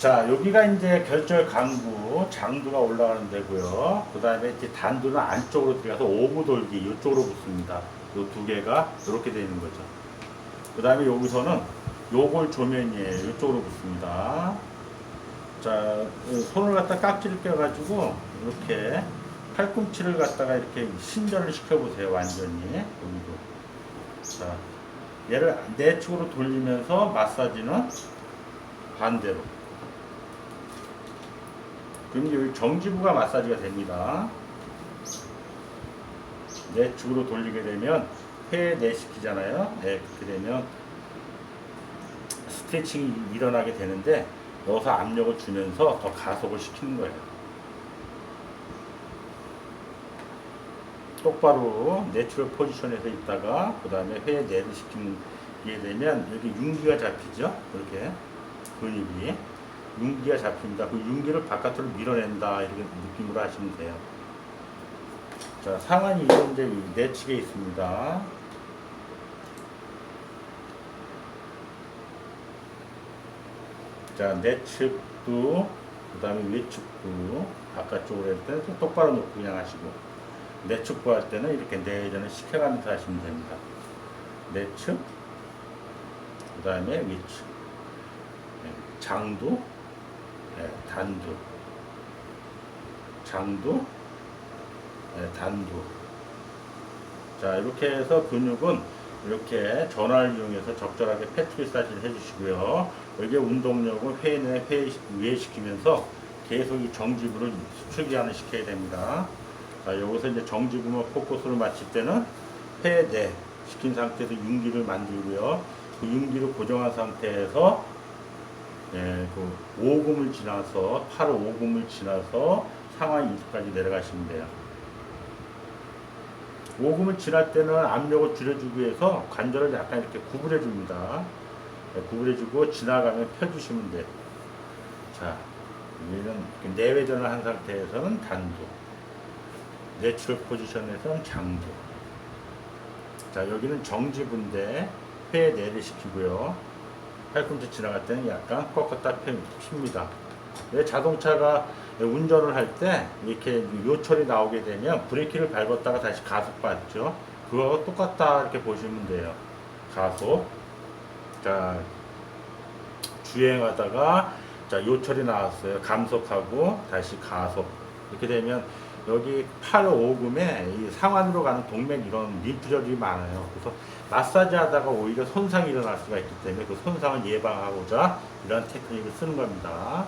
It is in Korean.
자, 여기가 이제 결절 강부, 장두가 올라가는 데고요. 그 다음에 이제 단두는 안쪽으로 들어가서 오구 돌기 이쪽으로 붙습니다. 요 두 개가 이렇게 되는 거죠. 그 다음에 여기서는 요골 조면이에요. 이쪽으로 붙습니다. 자, 손을 갖다 깍지를 껴가지고 이렇게 팔꿈치를 갖다가 이렇게 신전을 시켜보세요. 완전히 여기도. 자, 얘를 내 측으로 돌리면서 마사지는 반대로. 그럼 여기 정지부가 마사지가 됩니다. 내측으로 돌리게 되면 회 내시키잖아요. 네, 그렇게 되면 스트레칭이 일어나게 되는데 여기서 압력을 주면서 더 가속을 시키는 거예요. 똑바로 내추럴 포지션에서 있다가 그 다음에 회 내를 시키게 되면 여기 윤기가 잡히죠. 이렇게 근육이 윤기가 잡힙니다. 그 윤기를 바깥으로 밀어낸다 이렇게 느낌으로 하시면 돼요. 자 이런 이제 내측에 있습니다. 자 내측도 그 다음에 외측도 바깥쪽으로 할 때는 좀 똑바로 놓고 그냥 하시고 내측부 할 때는 이렇게 내전을 시켜가면서 하시면 됩니다. 내측 그 다음에 위측 네, 장도 네, 단도 장도 네, 단도 자 이렇게 해서 근육은 이렇게 전화를 이용해서 적절하게 패트 마사지를 해주시고요. 여기에 운동력을 회내 회외시키면서 계속 이 정지부를 수축기한을 시켜야 됩니다. 자 여기서 이제 정지부만 포커스를 맞출 때는 회 내 시킨 상태에서 윤기를 만들고요. 그 윤기를 고정한 상태에서 예, 그 5금을 지나서 8, 5금을 지나서 상하 2까지 내려가시면 돼요. 5금을 지날 때는 압력을 줄여주기 위해서 관절을 약간 이렇게 구부려 줍니다. 예, 구부려 주고 지나가면 펴주시면 돼요. 자, 이렇게 내외전을 한 상태에서는 단도, 내추럴 포지션에서는 장도. 자, 여기는 정지부인데 회 내를 시키고요. 팔꿈치 지나갈 때는 약간 꺾었다 펴- 핍니다. 왜 자동차가 운전을 할 때 이렇게 요철이 나오게 되면 브레이크를 밟았다가 다시 가속 받죠. 그거하고 똑같다 이렇게 보시면 돼요. 가속. 자, 주행하다가 자, 요철이 나왔어요. 감속하고 다시 가속. 이렇게 되면 여기 팔 오금에 이 상완으로 가는 동맥 이런 림프절이 많아요. 그래서 마사지 하다가 오히려 손상이 일어날 수가 있기 때문에 그 손상을 예방하고자 이런 테크닉을 쓰는 겁니다.